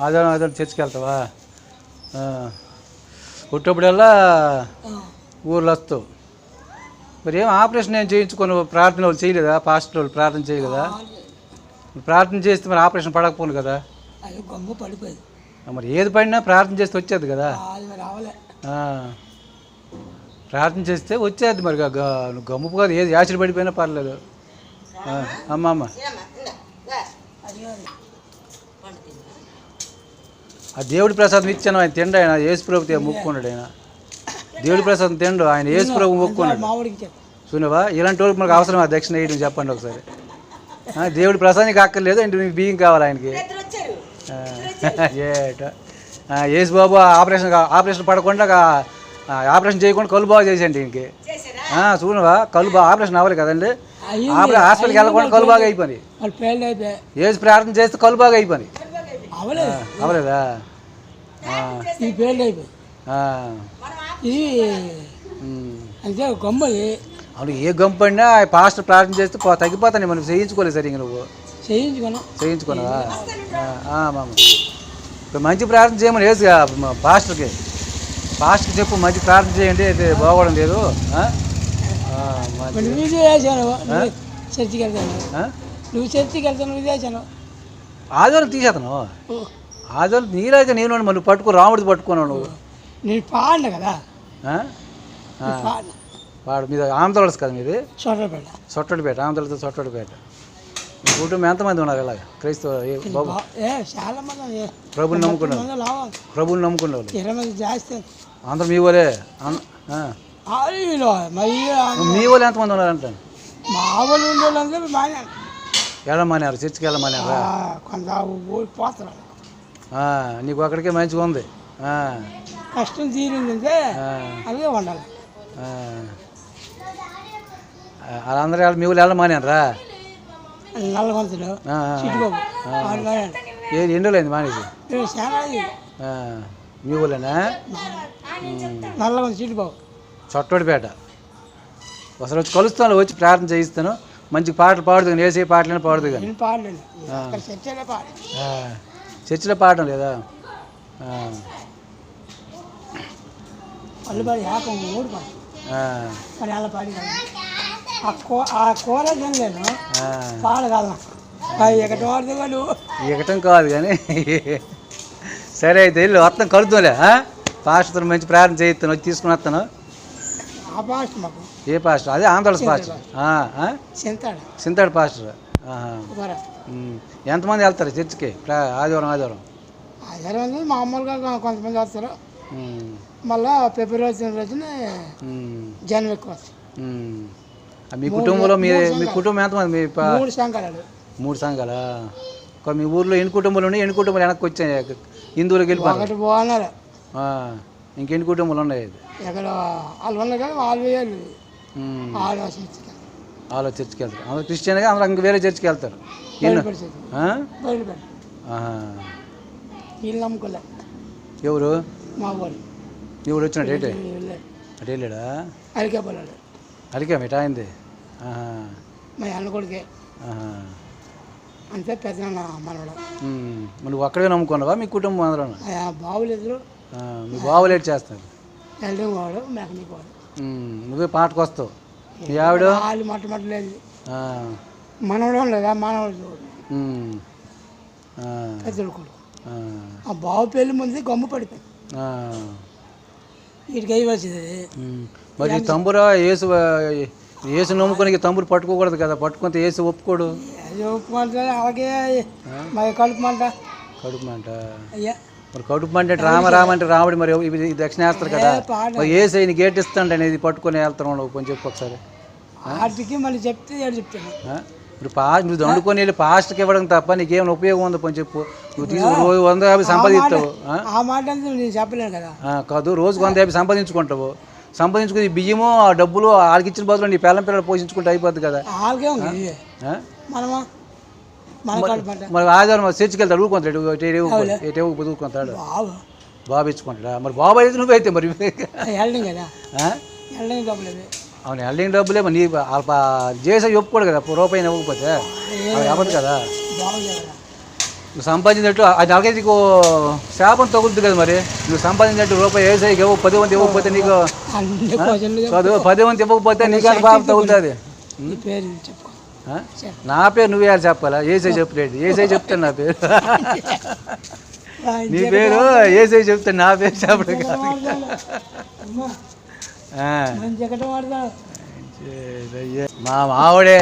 ఆదివారం ఆదివారం చర్చికి వెళ్తావా. పుట్టప్పుడల్లా ఊర్లో వస్తావు మరి ఏం ఆపరేషన్ ఏం చేయించుకొని ప్రార్థన వాళ్ళు చేయలేదా? పాస్టర్ వాళ్ళు ప్రార్థన చేయలేదా? ప్రార్థన చేస్తే మరి ఆపరేషన్ పడకపోను కదా? గమ్ము పడిపోయింది. మరి ఏది పడినా ప్రార్థన చేస్తే వచ్చేది కదా? అది మరి రావలే. ఆ. ప్రార్థన చేస్తే వచ్చేది మరి గ- గ- నువ్వు గమ్ముపు కాదు. ఏది యాసిడ్ పడిపోయినా పర్లేదు. అమ్మ అమ్మ. ఆ దేవుడి ప్రసాదం ఇచ్చాను ఆయన తిండు ఆయన యేసు ప్రభు మొక్కున్నాడు ఆయన? దేవుడి ప్రసాదం తిండు ఆయన యేసు ప్రభు చూనవా? ఇలాంటి వాళ్ళకి మనకు అవసరం ఆ దక్షిణ వేయడం చెప్పండి ఒకసారి. దేవుడి ప్రసాదానికి అక్కర్లేదు అంటే మీకు బియ్యం కావాలి ఆయనకి? ఏట. యేసు బాబు ఆపరేషన్ ఆపరేషన్ పడకుండా ఆపరేషన్ చేయకుండా కళ్ళు బాగా చేసేయండి ఇంకే చూడవా? కళ్ళు బాగా ఆపరేషన్ అవ్వాలి కదండి. ఆపరేషన్ హాస్పిటల్కి వెళ్ళకుండా కళ్ళు బాగా అయిపోయి ఏసు ప్రార్థన చేస్తే కళ్ళు బాగా అయిపోయి అవలేదు. అవలేదా? ఈ పేర్లు అయిపోయి. ఇది. అంతే గమ్మది అవును ఏ గంపడినా ఆ పాస్టర్ ప్రార్థన చేస్తే తగ్గిపోతాను మనం చేయించుకోలేదు సరిగ్గా నువ్వు. ఆ, ఆ, మామ. ఇప్పుడు మంచి ప్రార్థన చేయమని వేసు పాస్టర్కి. పాస్టర్కి చెప్పు మంచి ప్రార్థన చేయండి అయితే బాగోవడం లేదు. నువ్వు చర్చికి వెళ్తాను? నువ్వు చర్చికి వెళ్తాను నువ్వు చేశాను ఆదివారం తీసేతను. ఆదివారం నీరైతే నేను నువ్వు పట్టుకో రాముడిది పట్టుకున్నావు నువ్వు. నేను పాడిన కదా? వాడు మీద ఆంధ్రప్రదేశ్ కదా మీది? చోటపేట సొట్టడిపేట ఆంధ్రప్రదేశ్ సొట్టడిపేట మీ కుటుంబం ఎంతమంది ఉన్నారు ఇలాగ క్రైస్తవ బాబు? చాలా మంది ప్రభుని నమ్ముకున్నారు. ప్రభుని నమ్ముకునే వాళ్ళు ఇరవై జాస్తి. అందరూ మీ వాళ్ళే మరి మీ వాళ్ళు ఎంతమంది ఉన్నారంట మా వాళ్ళు ఉండే వాళ్ళందరూ బాగా వెళ్ళమన్నారు చర్చికి వెళ్ళమన్నారా? కొంత నీకు అక్కడికే మంచిగా ఉంది. కష్టం తీరిందంటే ఆ, అలాగే ఉండాలి. వాళ్ళందరూ వెళ్ళ- మీ వాళ్ళు వెళ్ళమన్నారా? నల్లగొంతులు ఎన్ని రోజులైంది మానేసి? మీ ఊళ్ళేనా? నల్లగొంత చొట్టడిపేట. ఒకసారి వచ్చి కలుస్తాను వచ్చి ప్రార్థన చేయిస్తాను. మంచి పాటలు పాడుదు వేసే పాటలైనా పాడుదు కానీ. చర్చలే పాడడం లేదా? ఎగటం కాదు కానీ. సరే అయితే వెళ్ళి వస్తాం కలుద్దాంలే ఆ? పాస్టర్తో మంచి ప్రార్థన చేయిస్తాను వచ్చి తీసుకుని వస్తాను. ఆ పాస్ట్ మాకు. ఏ పాస్టర్? అదే ఆంధ్రప్రదేశ్ పాస్టర్? చింతాడు సింతాడు పాస్టర్. ఎంతమంది వెళ్తారు చర్చికి? ఆదివారం ఆదివారం? రోజు మామూలుగా కొంతమంది వస్తారు. మళ్ళా ఫిబ్రవరి రోజున ఉమ్. జనం ఎక్కువ వస్తారు. ఉమ్. ఆ, మీ కుటుంబంలో మీ మీ కుటుంబం ఎంతమంది? మీ మూడు సంఘాలు. మూడు సంఘాలా? మీ ఊర్లో ఎన్ని కుటుంబాలు ఉన్నాయి? ఎన్ని కుటుంబాలు వెనక్కి వచ్చాయి? హిందువులకు ఒకటి బాగున్నారు ఇంకెన్ని కుటుంబాలు ఉన్నాయి ఎక్కడ వాళ్ళు ఉన్నాయి కానీ వాళ్ళు వేయాలి. వాళ్ళు ఆలోచించారు వాళ్ళు చర్చికి వెళ్తారు. అందరూ క్రిస్టియన్గా అందరూ ఇంక వేరే చర్చికి వెళ్తారు. వీళ్ళు నమ్ముకోలే. ఎవరు? మా వాళ్ళు ఎవరు వచ్చినాడు ఏంటి? అటు వెళ్ళాడా? అరికే పడాడు అడిగా మిఠా అయింది. మా అన్న కొడుకే. అంతే పెద్ద మనవడు. నువ్వు అక్కడే నమ్ముకున్నావా మీ కుటుంబం అందరూ బావులు ఎదురు మీ బావ లేట్ చేస్తారు వెల్డింగ్ వాడు మెకానిక్ వాడు ఉమ్. నువ్వే పాటకు వస్తావు మీ ఆవిడ? వాళ్ళు మట్ట మట్ట లేదు. ఆ. మనవడు లేదా? మనవడు. పెద్దడు కొడుకు. ఆ. బావు పెళ్ళి ముందు గమ్ము పడిపోయింది. వీటికి అయ్యవలసింది. మరి తంబురా ఏసు ఏసు నమ్ముకొని తంబురు పట్టుకోకూడదు కదా? పట్టుకుంటే ఏసు ఒప్పుకోడు. అది ఒప్పుకుంటే అలాగే మా కడుపు మంట. కడుపు మంట. అయ్యా. మరి కడుపు అంటే రామ రామ అంటే రాముడు మరి ఇవి ఇది దక్షిణేస్తారు కదా. మరి ఏసు ఆయన గేట్ ఇస్తాండి అనేది పట్టుకొని వెళ్తాను కొంచెం చెప్పు ఒకసారి. వాటికి మళ్ళీ చెప్తే చెప్తాను? ఇప్పుడు పా నువ్వు దండుకొని వెళ్ళి పాస్ట్కి ఇవ్వడం తప్ప నీకేమైనా ఉపయోగం ఉందో కొంచెం చెప్పు. నువ్వు తీసుకు రోజు వంద యాభై సంపాదిస్తావు ఆ? మాట అంతా నేను చెప్పలేను కదా. కాదు రోజుకు వంద యాభై సంపాదించుకుంటావు. సంపాదించుకుని బియ్యము ఆ డబ్బులు వాళ్ళకి ఇచ్చిన బదులు నీ పిల్లం పిల్లలు పోషించుకుంటే అయిపోద్ది కదా? మనమా మరి ఆదివారం మరి చర్చికి వెళ్తాడు ఊరుకుంటాడు ఎటే ఊరుకుంటాడు? బాబు ఇచ్చుకుంటాడా? మరి బాబు అయితే నువ్వైతే మరి. కదా? అవును వెళ్ళిన డబ్బులే మరి నీ వాళ్ళ చేసే ఒప్పుకోడు కదా రూపాయి ఇవ్వకపోతే అవ్వదు కదా. నువ్వు సంపాదించినట్టు అది అలాగే నీకు శాపం తగులుతుంది కదా మరి. నువ్వు సంపాదించినట్టు రూపాయి ఏసైకి ఇవ్వ పది మంది ఇవ్వకపోతే నీకు పది మంది ఇవ్వకపోతే నీకు బాగా తగులుతుంది. నీ పేరు నువ్వే యారు చెప్పాలా? ఏసై చెప్పలేడు ఏసై చెప్తాను నా పేరు. నీ పేరు ఏసై చెప్తాను నా పేరు చెప్పడం కాదు. మా మావిడే.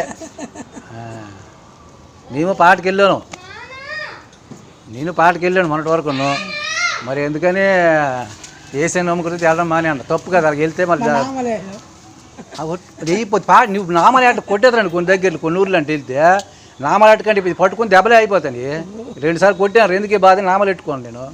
మేము పాటకి వెళ్ళాను నేను పాటకి వెళ్ళాను మొన్నటి వరకు మరి ఎందుకని ఏసై నమ్ముకుని వెళ్ళడం మానే అంట తప్పు కదా వెళ్తే మళ్ళీ నామలేదు అయిపోతే పాట నువ్వు నామలాట కొట్టేదాన్ని కొన్ని దగ్గర కొన్ని ఊర్లు అంటే వెళ్తే నామలాట కంటే ఇది పట్టుకుని దెబ్బలే అయిపోతాయి. రెండు సార్లు కొట్టాను ఎందుకే బాధ? నామలు పెట్టుకోను నేను.